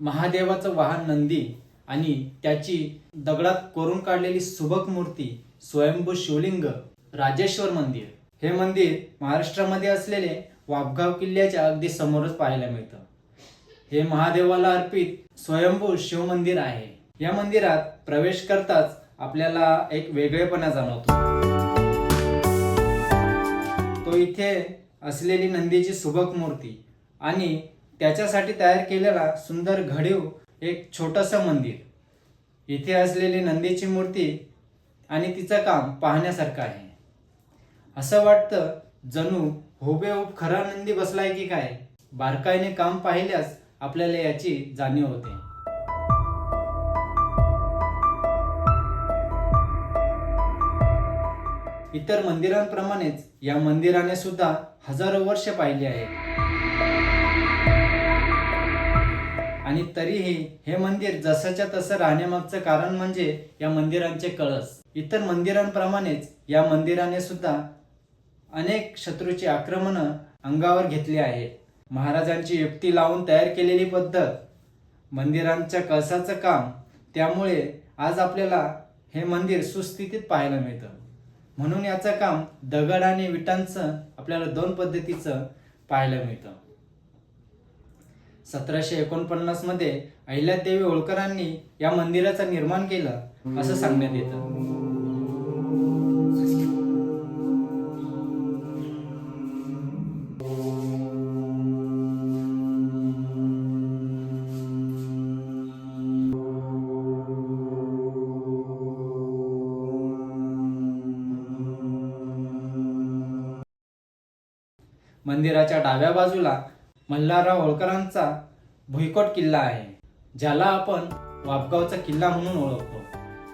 महादेवाचं वाहन नंदी आणि त्याची दगडात कोरून काढलेली सुबक मूर्ती स्वयंभू शिवलिंग राजेश्वर मंदिर. हे मंदिर महाराष्ट्रामध्ये असलेले वाबगाव किल्ल्याच्या अगदी समोरच पाहायला मिळतं. हे महादेवाला अर्पित स्वयंभू शिव मंदिर आहे. या मंदिरात प्रवेश करताच आपल्याला एक वेगळेपणा जाणवतो. तो इथे असलेली नंदीची सुबक मूर्ती आणि त्याच्यासाठी तयार केलेला सुंदर घडीव एक छोटस मंदिर. इथे असलेली नंदीची मूर्ती आणि तिचं काम पाहण्यासारखं आहे. असं वाटतं जणू हुबेहूब खरा नंदी बसलाय की काय? बारकाईने काम पाहिल्यास आपल्याला याची जाणीव होते. इतर मंदिरांप्रमाणेच या मंदिराने सुद्धा हजारो वर्ष पाहिली आहेत आणि तरीही हे मंदिर जसंच्या तसं राहण्यामागचं कारण म्हणजे या मंदिरांचे कळस. इतर मंदिरांप्रमाणेच या मंदिराने सुद्धा अनेक शत्रूची आक्रमणं अंगावर घेतली आहेत. महाराजांची युक्ती लावून तयार केलेली पद्धत मंदिरांच्या कळसाचं काम त्यामुळे आज आपल्याला हे मंदिर सुस्थितीत पाहायला मिळतं. म्हणून याचं काम दगड आणि विटांचं आपल्याला दोन पद्धतीचं पाहायला मिळतं. सतराशे एकोणपन्नासमध्ये अहिल्यादेवी होळकरांनी या मंदिराचं निर्माण केलं असं सांगण्यात येतं. मंदिराच्या डाव्या बाजूला मल्हारराव होळकरांचा भुईकोट किल्ला आहे ज्याला आपण वापगावचा किल्ला म्हणून ओळखतो.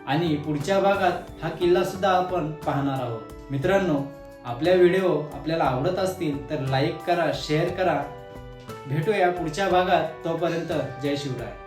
आणि पुढच्या भागात हा किल्ला सुद्धा आपण पाहणार आहोत. मित्रांनो आपल्या व्हिडिओ आपल्याला आवडत असतील तर लाईक करा शेअर करा. भेटूया पुढच्या भागात. तोपर्यंत जय शिवराय.